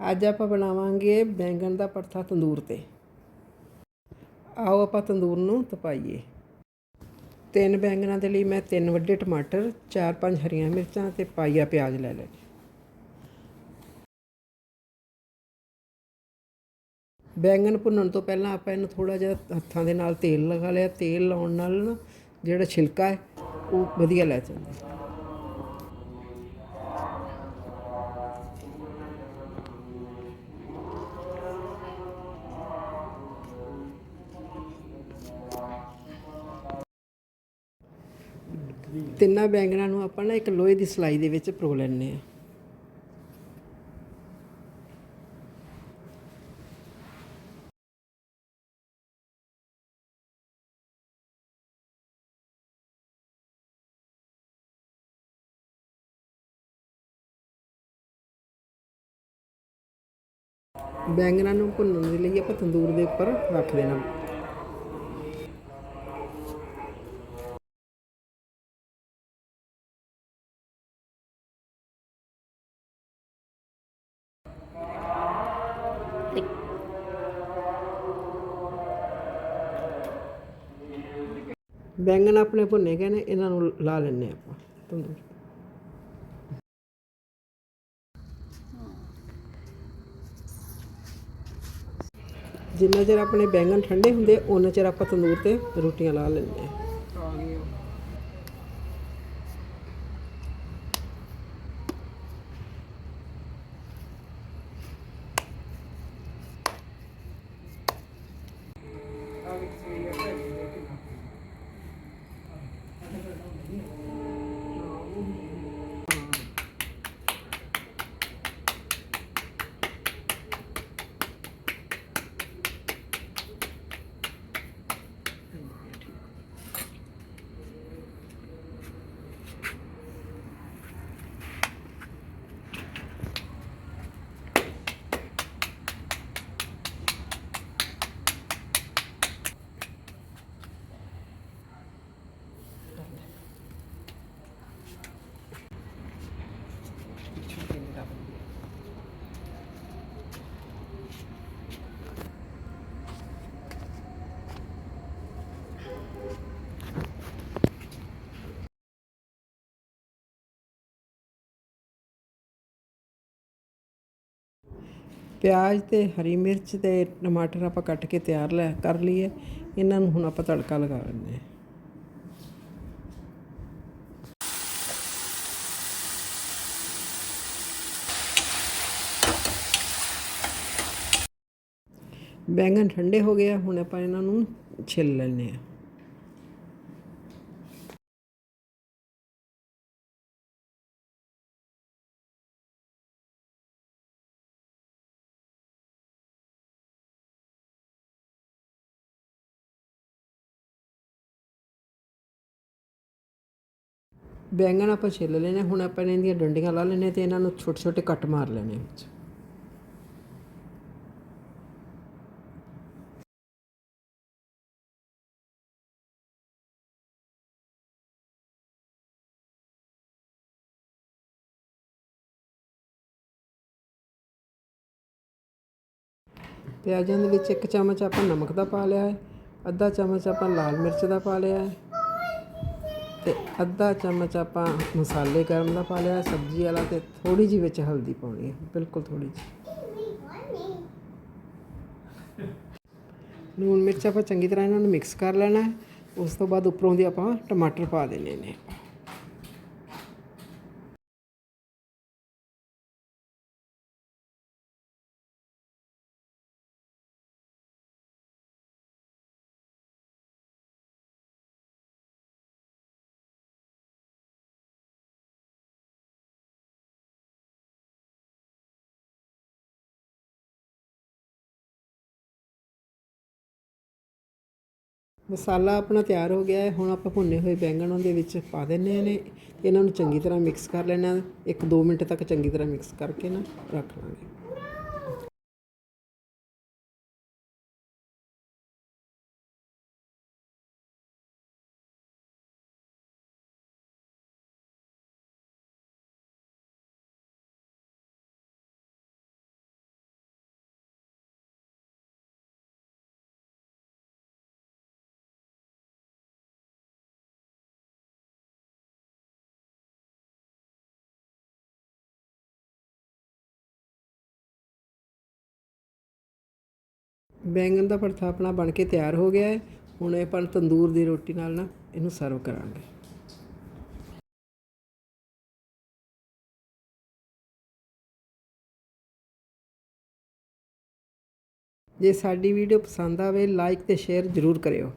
ਅੱਜ ਆਪਾਂ ਬਣਾਵਾਂਗੇ ਬੈਂਗਣ ਦਾ ਪਰਥਾ ਤੰਦੂਰ ਤੇ। ਆਓ ਆਪਾਂ ਤੰਦੂਰ ਨੂੰ ਤਪਾਈਏ। ਤਿੰਨ ਬੈਂਗਣਾਂ ਦੇ ਲਈ ਮੈਂ ਤਿੰਨ ਵੱਡੇ ਟਮਾਟਰ, ਚਾਰ ਪੰਜ ਹਰੀਆਂ ਮਿਰਚਾਂ ਤੇ ਪਾਈਆ ਪਿਆਜ਼ ਲੈ ਲਏ। ਬੈਂਗਣ ਭੁੰਨਣ ਤੋਂ ਪਹਿਲਾਂ ਆਪਾਂ ਇਹਨੂੰ ਥੋੜਾ ਜਿਹਾ ਹੱਥਾਂ ਦੇ ਨਾਲ ਤੇਲ ਲਗਾ ਲਿਆ। ਤੇਲ ਲਾਉਣ ਨਾਲ ਨਾ ਜਿਹੜਾ ਛਿਲਕਾ ਹੈ, ਉਹ ਵਧੀਆ ਲੈ ਜਾਂਦਾ। ਤਿੰਨਾਂ ਬੈਂਗਣਾਂ ਨੂੰ ਆਪਾਂ ਨਾ ਇੱਕ ਲੋਹੇ ਦੀ ਸਲਾਈ ਦੇ ਵਿੱਚ ਪਰੋ ਲੈਣੇ ਆ ਬੈਂਗਣਾਂ ਨੂੰ ਭੁੰਨਣ ਦੇ ਲਈ ਆਪਾਂ ਤੰਦੂਰ ਦੇ ਉੱਪਰ ਰੱਖ ਦੇਣਾ। ਬੈਂਗਣ ਆਪਣੇ ਭੁੰਨੇ ਗਏ ਨੇ, ਇਹਨਾਂ ਨੂੰ ਲਾ ਲੈਣੇ ਆਪਾਂ। ਤੰਦੂਰ। ਜਿੰਨਾ ਚਿਰ ਆਪਣੇ ਬੈਂਗਣ ਠੰਡੇ ਹੁੰਦੇ ਉਹਨਾਂ ਚਿਰ ਆਪਾਂ ਤੰਦੂਰ ਤੇ ਰੋਟੀਆਂ ਲਾ ਲੈਂਦੇ ਹਾਂ। ਪਿਆਜ਼ ਤੇ ਹਰੀ ਮਿਰਚ ਤੇ ਟਮਾਟਰ ਆਪਾਂ ਕੱਟ ਕੇ ਤਿਆਰ ਲੈ ਕਰ ਲਈਏ। ਇਹਨਾਂ ਨੂੰ ਹੁਣ ਆਪਾਂ ਤੜਕਾ ਲਗਾ ਲੈਂਦੇ ਹਾਂ। ਬੈਂਗਣ ਠੰਡੇ ਹੋ ਗਏ ਆ, ਹੁਣ ਆਪਾਂ ਇਹਨਾਂ ਨੂੰ ਛਿੱਲ ਲੈਂਦੇ ਆ ਬੈਂਗਣ ਆਪਾਂ ਛਿੱਲ ਲੈਣੇ ਹੁਣ ਆਪਾਂ ਇਹਨਾਂ ਦੀਆਂ ਡੰਡੀਆਂ ਲਾ ਲੈਣੇ ਤੇ ਇਹਨਾਂ ਨੂੰ ਛੋਟੇ ਛੋਟੇ ਕੱਟ ਮਾਰ ਲੈਣੇ ਵਿੱਚ। ਪਿਆਜ਼ਾਂ ਦੇ ਵਿੱਚ ਇੱਕ ਚਮਚ ਆਪਾਂ ਨਮਕ ਦਾ ਪਾ ਲਿਆ ਹੈ, ਅੱਧਾ ਚਮਚ ਆਪਾਂ ਲਾਲ ਮਿਰਚ ਦਾ ਪਾ ਲਿਆ ਹੈ। ਅਤੇ ਅੱਧਾ ਚਮਚ ਆਪਾਂ ਮਸਾਲੇ ਗਰਮ ਦਾ ਪਾ ਲਿਆ, ਸਬਜ਼ੀ ਵਾਲਾ ਅਤੇ ਥੋੜ੍ਹੀ ਜਿਹੀ ਵਿੱਚ ਹਲਦੀ ਪਾਉਣੀ ਹੈ, ਬਿਲਕੁਲ ਥੋੜ੍ਹੀ ਜਿਹੀ। ਲੂਣ ਮਿਰਚ ਆਪਾਂ ਚੰਗੀ ਤਰ੍ਹਾਂ ਇਹਨਾਂ ਨੂੰ ਮਿਕਸ ਕਰ ਲੈਣਾ ਉਸ ਤੋਂ ਬਾਅਦ ਉੱਪਰੋਂ ਦੀ ਆਪਾਂ ਟਮਾਟਰ ਪਾ ਦੇਣੇ ਨੇ। ਮਸਾਲਾ ਆਪਣਾ ਤਿਆਰ ਹੋ ਗਿਆ ਹੈ। ਹੁਣ ਆਪਾਂ ਭੁੰਨੇ ਹੋਏ ਬੈਂਗਣ ਉਹਦੇ ਵਿੱਚ ਪਾ ਦਿੰਨੇ ਨੇ ਇਹਨਾਂ। ਨੂੰ ਚੰਗੀ ਤਰ੍ਹਾਂ ਮਿਕਸ ਕਰ ਲੈਣਾ। 1-2 ਮਿੰਟ ਤੱਕ ਚੰਗੀ ਤਰ੍ਹਾਂ ਮਿਕਸ ਕਰਕੇ ਨਾ ਰੱਖ ਲਾਂਗੇ। ਬੈਂਗਣ ਦਾ ਭਰਥਾ ਆਪਣਾ ਬਣ ਕੇ ਤਿਆਰ ਹੋ ਗਿਆ ਹੈ। ਹੁਣ ਇਹ ਆਪਾਂ ਤੰਦੂਰ ਦੀ ਰੋਟੀ ਨਾਲ ਨਾ ਇਹਨੂੰ ਸਰਵ ਕਰਾਂਗੇ। ਜੇ ਸਾਡੀ ਵੀਡੀਓ ਪਸੰਦ ਆਵੇ ਲਾਈਕ ਤੇ ਸ਼ੇਅਰ ਜ਼ਰੂਰ ਕਰਿਓ।